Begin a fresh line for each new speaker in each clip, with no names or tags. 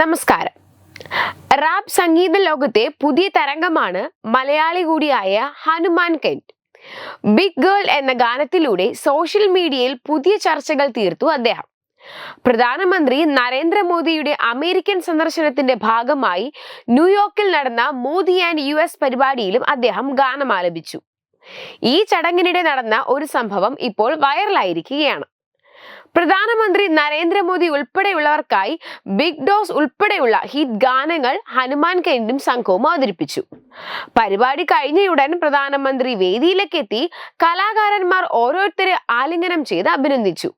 നമസ്കാരം. റാപ്പ് സംഗീത ലോകത്തെ പുതിയ തരംഗമാണ് മലയാളി കൂടിയായ ഹനുമാൻ കെന്റ് ബിഗ് ഗേൾ എന്ന ഗാനത്തിലൂടെ സോഷ്യൽ മീഡിയയിൽ പുതിയ ചർച്ചകൾ തീർത്തു അദ്ദേഹം. പ്രധാനമന്ത്രി നരേന്ദ്രമോദിയുടെ അമേരിക്കൻ സന്ദർശനത്തിന്റെ ഭാഗമായി ന്യൂയോർക്കിൽ നടന്ന മോദി ആൻഡ് യു എസ് പരിപാടിയിലും അദ്ദേഹം ഗാനം ആലപിച്ചു ഈ ചടങ്ങിനിടെ നടന്ന ഒരു സംഭവം ഇപ്പോൾ വൈറലായിരിക്കുകയാണ്. പ്രധാനമന്ത്രി നരേന്ദ്രമോദി ഉൾപ്പെടെയുള്ളവർക്കായി ബിഗ് ഡോസ് ഉൾപ്പെടെയുള്ള ഹിറ്റ് ഗാനങ്ങൾ ഹനുമാൻ കേന്ദ്രം സംഘവും അവതരിപ്പിച്ചു. പരിപാടി കഴിഞ്ഞയുടൻ പ്രധാനമന്ത്രി വേദിയിലേക്ക് എത്തി കലാകാരന്മാർ ഓരോരുത്തരെ ആലിംഗനം ചെയ്ത് അഭിനന്ദിച്ചു.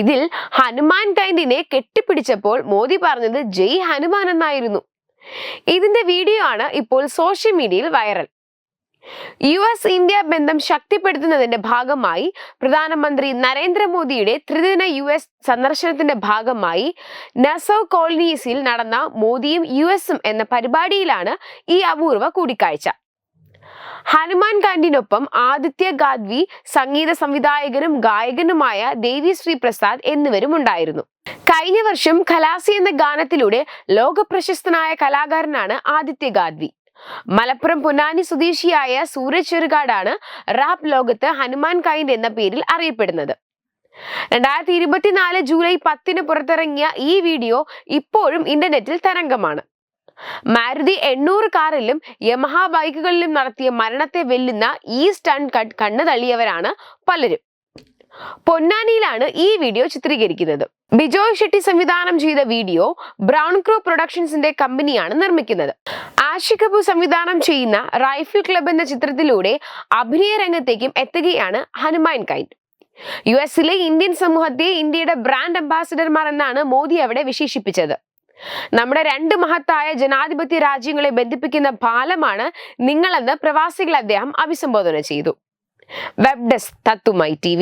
ഇതിൽ ഹനുമാൻ കൈൻഡിനെ കെട്ടിപ്പിടിച്ചപ്പോൾ മോദി പറഞ്ഞത് ജയ് ഹനുമാൻ എന്നായിരുന്നു. ഇതിന്റെ വീഡിയോ ആണ് ഇപ്പോൾ സോഷ്യൽ മീഡിയയിൽ വൈറൽ. യു എസ് ഇന്ത്യ ബന്ധം ശക്തിപ്പെടുത്തുന്നതിന്റെ ഭാഗമായി പ്രധാനമന്ത്രി നരേന്ദ്രമോദിയുടെ ത്രിദിന യു എസ് സന്ദർശനത്തിന്റെ ഭാഗമായി നസോ കോളനീസിൽ നടന്ന മോദിയും യു എസും എന്ന പരിപാടിയിലാണ് ഈ അപൂർവ കൂടിക്കാഴ്ച. ഹനുമാൻ കാന്റിനൊപ്പം ആദിത്യ ഗാദ്വി സംഗീത സംവിധായകനും ഗായകനുമായ ദേവി ശ്രീ പ്രസാദ് എന്നിവരും ഉണ്ടായിരുന്നു. കഴിഞ്ഞ വർഷം ഖലാസി എന്ന ഗാനത്തിലൂടെ ലോകപ്രശസ്തനായ കലാകാരനാണ് ആദിത്യ ഗാദ്വി. മലപ്പുറം പൊന്നാനി സ്വദേശിയായ സൂരജ് ചെറുകാടാണ് റാപ്പ് ലോകത്ത് ഹനുമാൻ കൈൻഡ് എന്ന പേരിൽ അറിയപ്പെടുന്നത്. രണ്ടായിരത്തി ഇരുപത്തിനാല് ജൂലൈ പത്തിന് പുറത്തിറങ്ങിയ ഈ വീഡിയോ ഇപ്പോഴും ഇന്റർനെറ്റിൽ തരംഗമാണ്. മാരുതി എണ്ണൂറ് കാറിലും യമഹ ബൈക്കുകളിലും നടത്തിയ മരണത്തെ വെല്ലുന്ന ഈ സ്റ്റൺ കട്ട് കണ്ണു തള്ളിയവരാണ് പലരും. പൊന്നാനിയിലാണ് ഈ വീഡിയോ ചിത്രീകരിക്കുന്നത്. ബിജോയ് ഷെട്ടി സംവിധാനം ചെയ്ത വീഡിയോ ബ്രൗൺ ക്രൂ പ്രൊഡക്ഷൻസിന്റെ കമ്പനിയാണ് നിർമ്മിക്കുന്നത്. ആഷി കപൂർ സംവിധാനം ചെയ്യുന്ന റൈഫിൾ ക്ലബ് എന്ന ചിത്രത്തിലൂടെ അഭിനയ രംഗത്തേക്കും എത്തുകയാണ് ഹനുമാൻ കൈറ്റ്. യു എസിലെ ഇന്ത്യൻ സമൂഹത്തെ ഇന്ത്യയുടെ ബ്രാൻഡ് അംബാസിഡർമാർ എന്നാണ് മോദി അവിടെ വിശേഷിപ്പിച്ചത്. നമ്മുടെ രണ്ട് മഹത്തായ ജനാധിപത്യ രാജ്യങ്ങളെ ബന്ധിപ്പിക്കുന്ന പാലമാണ് നിങ്ങളെന്ന് പ്രവാസികൾ അദ്ദേഹം അഭിസംബോധന ചെയ്തു. Web desk തത്തുമായി T